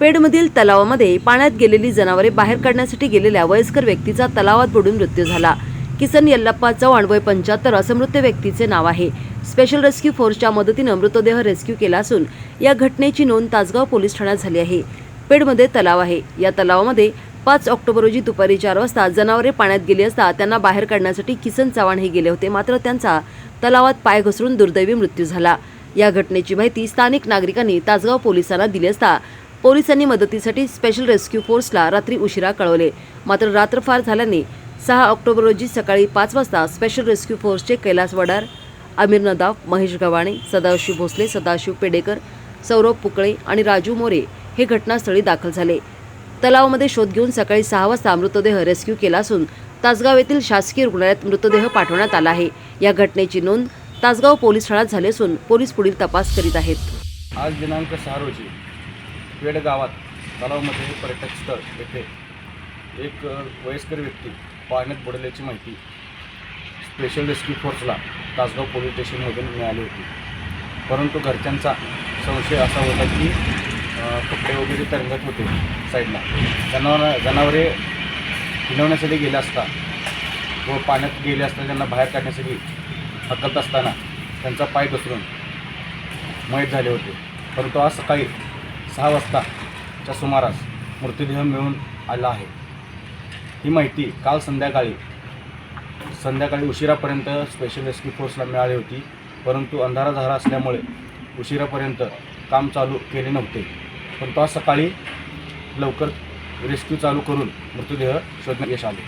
पेडमधील तलावामध्ये पाण्यात गेलेली जनावरे बाहेर काढण्यासाठी गेलेल्या वयस्कर व्यक्तीचा तलावात बुडून मृत्यू झाला. किसन यल्लप्पा चव्हाण वय पंच्याहत्तर असं मृत व्यक्तीचे नाव आहे. स्पेशल रेस्क्यू फोर्सच्या मदतीनं मृतदेह रेस्क्यू केला असून या घटनेची नोंद तासगाव पोलीस ठाण्यात झाली आहे. पेडमध्ये तलाव आहे. या तलावामध्ये पाच ऑक्टोबर रोजी दुपारी चार वाजता जनावरे पाण्यात गेली असता त्यांना बाहेर काढण्यासाठी किसन चव्हाण हे गेले होते. मात्र त्यांचा तलावात पाय घसरून दुर्दैवी मृत्यू झाला. या घटनेची माहिती स्थानिक नागरिकांनी तासगाव पोलिसांना दिली असता पोलिसांनी मदतीसाठी स्पेशल रेस्क्यू फोर्सला रात्री उशिरा कळवले. मात्र रात्र फार झाल्याने सहा ऑक्टोबर रोजी सकाळी पाच वाजता स्पेशल रेस्क्यू फोर्सचे कैलास वडार आमिर नदाफ महेश गव्हाणे सदाशिव भोसले सदाशिव पेडेकर सौरभ पुकळे आणि राजू मोरे हे घटनास्थळी दाखल झाले. तलावामध्ये शोध घेऊन सकाळी सहा वाजता मृतदेह रेस्क्यू केला असून तासगाव येथील शासकीय रुग्णालयात मृतदेह पाठवण्यात आला आहे. या घटनेची नोंद तासगाव पोलीस ठाण्यात झाली असून पोलीस पुढील तपास करीत आहेत. आज दिनांक सहा रोजी पेड गावात तलावमध्ये पर्यटक स्थळ येथे एक वयस्कर व्यक्ती पाण्यात बुडल्याची माहिती स्पेशल रेस्क्यू फोर्सला तासगाव पोलीस स्टेशनमधून मिळाली होती. परंतु घरच्यांचा संशय असा होता की कपडे वगैरे तरंगत होते साईडला जनावर जनावरे हिलवण्यासाठी गेले असता व पाण्यात गेले असता त्यांना बाहेर काढण्यासाठी हकलत असताना त्यांचा पाय घसरून मयत झाले होते. परंतु आज सकाळी सहा वाजताच्या सुमारास मृतदेह मिळून आला आहे. ही माहिती काल संध्याकाळी संध्याकाळी उशिरापर्यंत स्पेशल रेस्क्यू फोर्सला मिळाली होती परंतु अंधारा झाला असल्यामुळे उशिरापर्यंत काम चालू केले नव्हते. परंतु आज सकाळी लवकर रेस्क्यू चालू करून मृतदेह शोधण्यात यश आले.